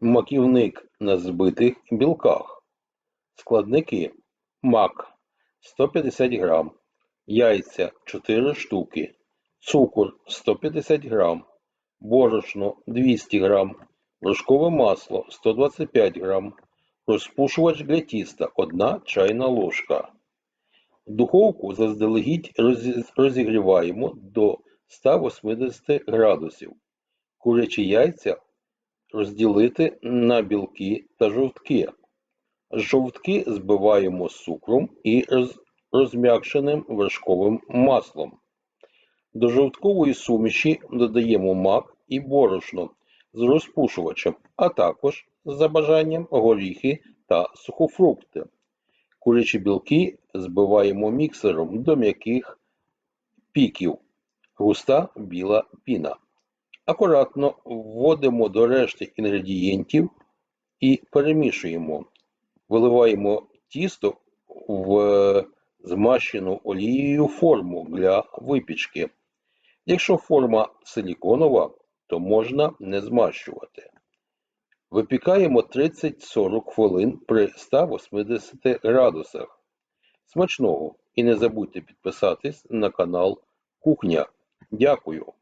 Маківник на збитих білках. Складники. Мак 150 грам, яйця 4 штуки, цукор 150 грам, борошно 200 грам, вершкове масло 125 грам, розпушувач для тіста 1 чайна ложка. Духовку заздалегідь розігріваємо до 180 градусів. Курячі яйця розділити на білки та жовтки. Жовтки збиваємо з цукром і розм'якшеним вершковим маслом. До жовткової суміші додаємо мак і борошно з розпушувачем, а також за бажанням горіхи та сухофрукти. Курячі білки збиваємо міксером до м'яких піків. Густа біла піна. Акуратно вводимо до решти інгредієнтів і перемішуємо. Виливаємо тісто в змащену олією форму для випічки. Якщо форма силіконова, то можна не змащувати. Випікаємо 30-40 хвилин при 180 градусах. Смачного! І не забудьте підписатись на канал Кухня. Дякую!